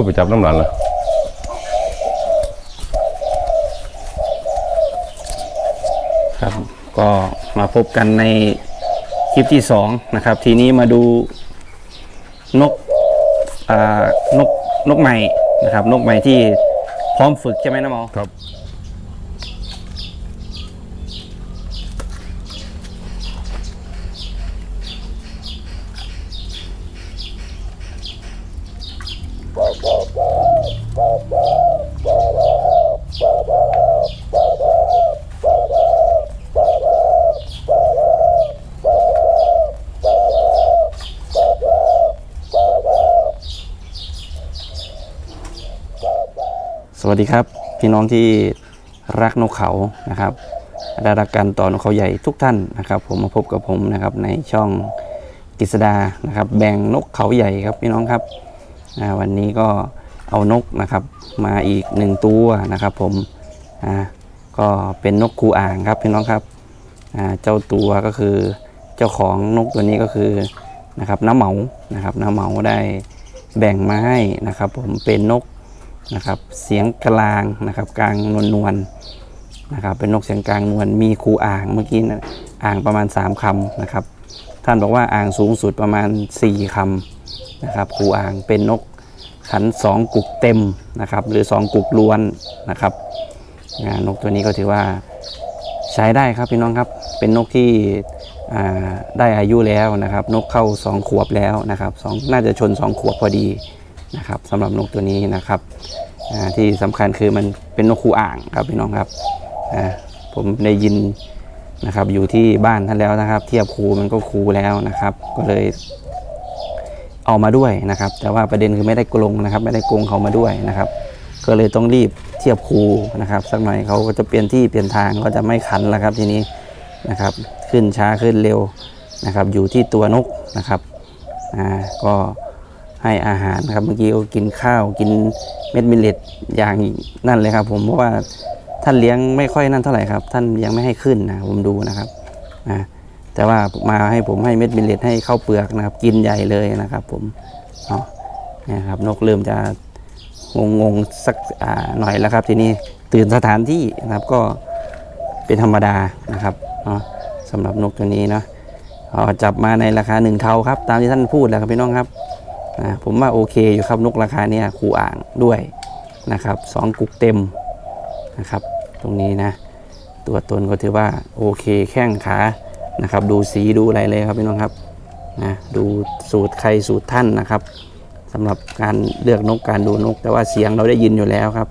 พูดไปจับน้ำหลานละครับก็มาพบกันในคลิปที่สองนะครับ ทีนี้มาดูนกอ่านกนกใหม่นะครับ นกใหม่ที่พร้อมฝึกใช่ไหมน้ำเมาครับ วัสดีครับ พี่น้องที่รักนกเขานะครับและรักการต่อนกเขาใหญ่ทุกท่านนะครับ ผมมาพบกับผมนะครับในช่องกฤษดานะครับ แบ่งนกเขาใหญ่ครับพี่น้องครับวันนี้ก็เอานกนะครับ มาอีกหนึ่งตัวนะครับ ผมอ่าก็เป็นนกคูอ่างครับพี่น้องครับอ่าเจ้าตัวก็คือเจ้าของนกตัวนี้ก็คือนะครับน้าเหมานะครับน้าเหมาได้แบ่งมาให้นะครับ ผมเป็นนก นะครับ เสียงกลางนะครับ กลางนวลนวลนะครับ เป็นนกเสียงกลางนวล มีคูอ่างเมื่อกี้นะอ่างประมาณ 3คำนะครับ ท่านบอกว่าอ่างสูงสุดประมาณ 4คำนะครับ คูอ่างเป็นนกขัน 2 กุกเต็มนะครับ หรือ 2 กุกล้วนนะครับอ่านกตัวนี้ก็ถือว่าใช้ได้ครับพี่น้องครับ เป็นนกที่ได้อายุแล้วนะครับ นกเข้า 2 ขวบแล้วนะครับสองน่าจะชน 2 ขวบพอดี นะครับสำหรับนกตัวนี้นะครับที่สำคัญคือมันเป็นนกคูอ่างครับพี่น้องครับผมได้ยินนะครับอยู่ที่บ้านท่านแล้วนะครับ เทียบคูมันก็คูแล้วนะครับ ก็เลยเอามาด้วยนะครับ แต่ว่าประเด็นคือไม่ได้กลงนะครับ ไม่ได้กงเขามาด้วยนะครับ ก็เลยต้องรีบเทียบคูนะครับ สักหน่อยเขาก็จะเปลี่ยนที่เปลี่ยนทางก็จะไม่ขันแล้วครับทีนี้นะครับ ขึ้นช้าขึ้นเร็วนะครับ อยู่ที่ตัวนกนะครับอ่าก็ ให้อาหารครับเมื่อกี้ก็กินข้าวกินเม็ดมิลเลตอย่างนั่นเลยครับ ผมเพราะว่าท่านเลี้ยงไม่ค่อยนั่นเท่าไหร่ครับ ท่านยังไม่ให้ขึ้นนะผมดูนะครับนะแต่ว่ามาให้ผมให้เม็ดมิลเลตให้ข้าวเปลือกนะครับ กินใหญ่เลยนะครับ ผมเนาะนะครับ นกเริ่มจะงงงๆสักอ่าหน่อยแล้วครับ ทีนี้ตื่นสถานที่นะครับก็เป็นธรรมดานะครับเนาะสำหรับนกตัวนี้เนาะเอาจับมาในราคาหนึ่งเทาครับ ตามที่ท่านพูดแล้วครับพี่น้องครับ นะผมว่าโอเคอยู่ครับนกราคาเนี่ยคูอ่างด้วยนะครับสองกุกเต็มนะครับตรงนี้นะตัวตนก็ถือว่าโอเคแข้งขานะครับดูสีดูอะไรเลยครับพี่น้องครับนะดูสูตรใครสูตรท่านนะครับสำหรับการเลือกนกการดูนก แต่ว่าเสียงเราได้ยินอยู่แล้วครับ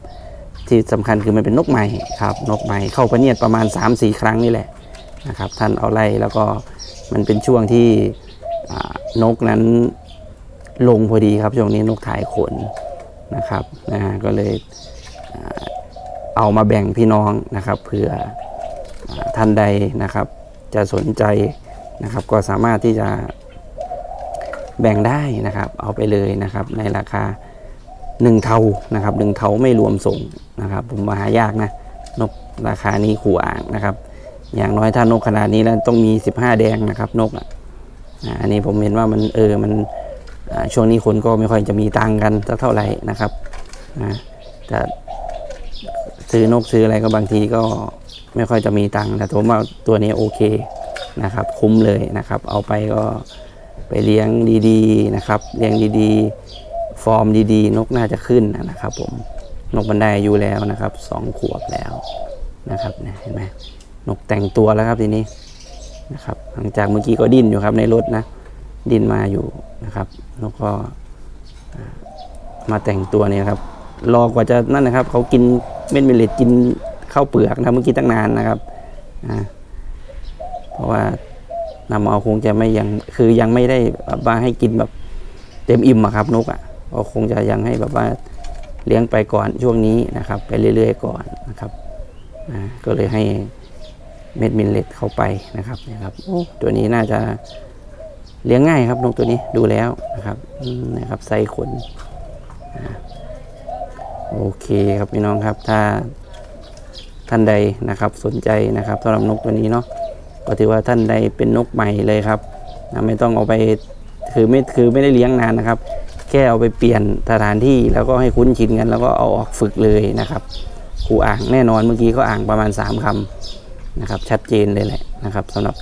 ที่สำคัญคือมันเป็นนกใหม่ครับนกใหม่เข้าประเนียดประมาณ 3-4 ครั้งนี่แหละนะครับท่านเอาไล่แล้วก็มันเป็นช่วงที่นกนั้น ลงพอดีครับช่วงนี้นกถ่ายขนนะครับนะก็เลยเอามาแบ่งพี่น้องนะครับเผื่อท่านใดนะครับ จะสนใจนะครับ ก็สามารถที่จะแบ่งได้นะครับ เอาไปเลยนะครับ ในราคาหนึ่งเทานะครับหนึ่งเทาไม่รวมส่งนะครับ ผมว่าหายากนะนกราคานี้ขู่อ่างนะครับ อย่างน้อยถ้านกขนาดนี้แล้วต้องมี 15 แดงนะครับ นกอะอันนี้ผมเห็นว่ามันเออมัน ช่วงนี้คนก็ไม่ค่อยจะมีตังกันสักเท่าไหร่นะครับนะแต่ซื้อนกซื้ออะไรก็บางทีก็ไม่ค่อยจะมีตังค์แต่ผมว่าตัวนี้โอเคนะครับ คุ้มเลยนะครับ เอาไปก็ไปเลี้ยงดีๆนะครับเลี้ยงดีๆ ฟอร์มดีๆ นกน่าจะขึ้นนะครับ ผมนกมันไดอายุแล้วนะครับสองขวบแล้วนะครับเห็นไหมนกแต่งตัวแล้วครับทีนี้นะครับ หลังจากเมื่อกี้ก็ดิ้นอยู่ครับในรถนะ ดินมาอยู่นะครับ แล้วก็อ่ามาแต่งตัวเนี่ยครับรอกว่าจะนั่นนะครับ เขากินเม็ดเมล็ดกินข้าวเปลือกนะเมื่อกี้ตั้งนานนะครับอ่าเพราะว่านำเอาคงจะไม่ยังคือยังไม่ได้แบบว่าให้กินแบบเต็มอิ่มอะครับนกอะ่ะก็คงจะยังให้แบบว่าเลี้ยงไปก่อนช่วงนี้นะครับ ไปเรื่อย ๆ ก่อนนะครับอ่าก็เลยให้เม็ดมิลเลตเข้าไปนะครับเนี่ยครับโอ้ตัวนี้น่าจะ เลี้ยงง่ายครับนกตัวนี้ดูแล้วนะครับนะครับไซส์ขนโอเคครับพี่น้องครับ ถ้าท่านใดนะครับสนใจนะครับสำหรับนกตัวนี้เนาะก็ถือว่าท่านใดเป็นนกใหม่เลยครับนะไม่ต้องเอาไปคือไม่คือไม่ได้เลี้ยงนานนะครับ แค่เอาไปเปลี่ยนสถานที่แล้วก็ให้คุ้นชินกัน แล้วก็เอาออกฝึกเลยนะครับครูอ่างแน่นอนเมื่อกี้ก็อ่างประมาณ 3คำนะครับ ชัดเจนเลยแหละนะครับสำหรับ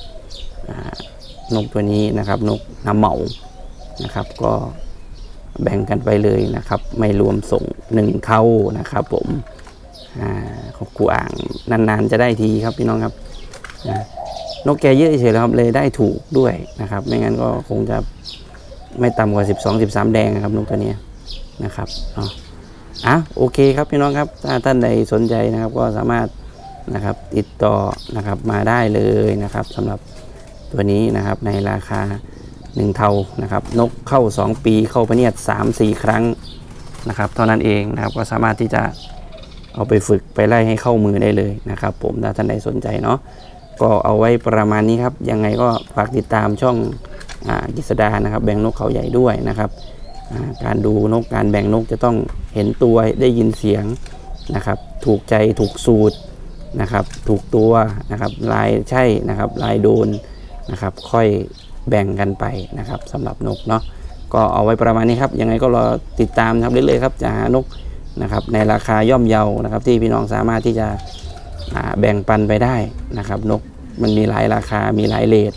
นกตัวนี้นะครับนกน้ำเหมานะครับ ก็แบ่งกันไปเลยนะครับ ไม่รวมส่งหนึ่งเข้านะครับ ผมอ่าของครูอ่างนานๆจะได้ทีครับพี่น้องครับนะนกแกเยอะเฉยๆครับเลยได้ถูกด้วยนะครับ ไม่งั้นก็คงจะไม่ต่ำกว่า 12 13 แดงครับนกตัวนี้นะครับเนาะอะโอเคครับพี่น้องครับถ้าท่านใดสนใจนะครับก็สามารถนะครับติดต่อนะครับมาได้เลยนะครับสำหรับ ตัวนี้นะครับในราคา 1 เท่านะครับ นกเข้า 2 ปีเข้าพะเนียด 3 4 ครั้งนะครับเท่านั้นเองนะครับก็สามารถที่จะเอาไปฝึกไปไล่ให้เข้ามือได้เลยนะครับ ผมถ้าท่านใดสนใจเนาะก็เอาไว้ประมาณนี้ครับ ยังไงก็ฝากติดตามช่องอกิษดานะครับ แบ่งนกเขาใหญ่ด้วยนะครับ การดูนกการแบ่งนกจะต้องเห็นตัวได้ยินเสียงนะครับ ถูกใจถูกสูตรนะครับ ถูกตัวนะครับ ลายใช่นะครับ ลายโดน นะครับ ค่อยแบ่งกันไปนะครับสำหรับนกเนาะก็เอาไว้ประมาณนี้ครับยังไงก็รอติดตามนะครับเรื่อยๆครับจะหานกนะครับในราคาย่อมเยานะครับ ที่พี่น้องสามารถที่จะแบ่งปันไปได้นะครับนกมันมีหลายราคามีหลายเลท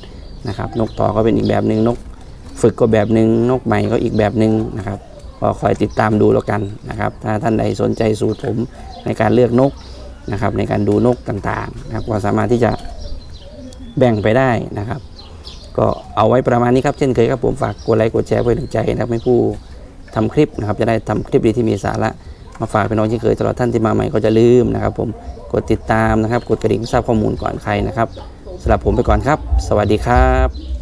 นะครับนกต่อก็เป็นอีกแบบหนึ่งนก ฝึกก็แบบหนึ่งนกใหม่ก็อีกแบบหนึ่งนะครับก็คอยติดตามดูแล้วกันนะครับ ถ้าท่านใดสนใจสูตรผมในการเลือกนกนะครับในการดูนกต่างๆนะครับก็สามารถที่จะ แบ่งไปได้นะครับ ก็เอาไว้ประมาณนี้ครับเช่นเคยครับผมฝากกดไลค์กดแชร์ไว้ถึงใจนะครับให้ผู้ทำคลิปนะครับ จะได้ทำคลิปดีที่มีสาระมาฝากพี่น้องที่เคยตลอดท่านที่มาใหม่ก็จะลืมนะครับ ผมกดติดตามนะครับ กดกระดิ่งทราบข้อมูลก่อนใครนะครับสำหรับผมไปก่อนครับ สวัสดีครับ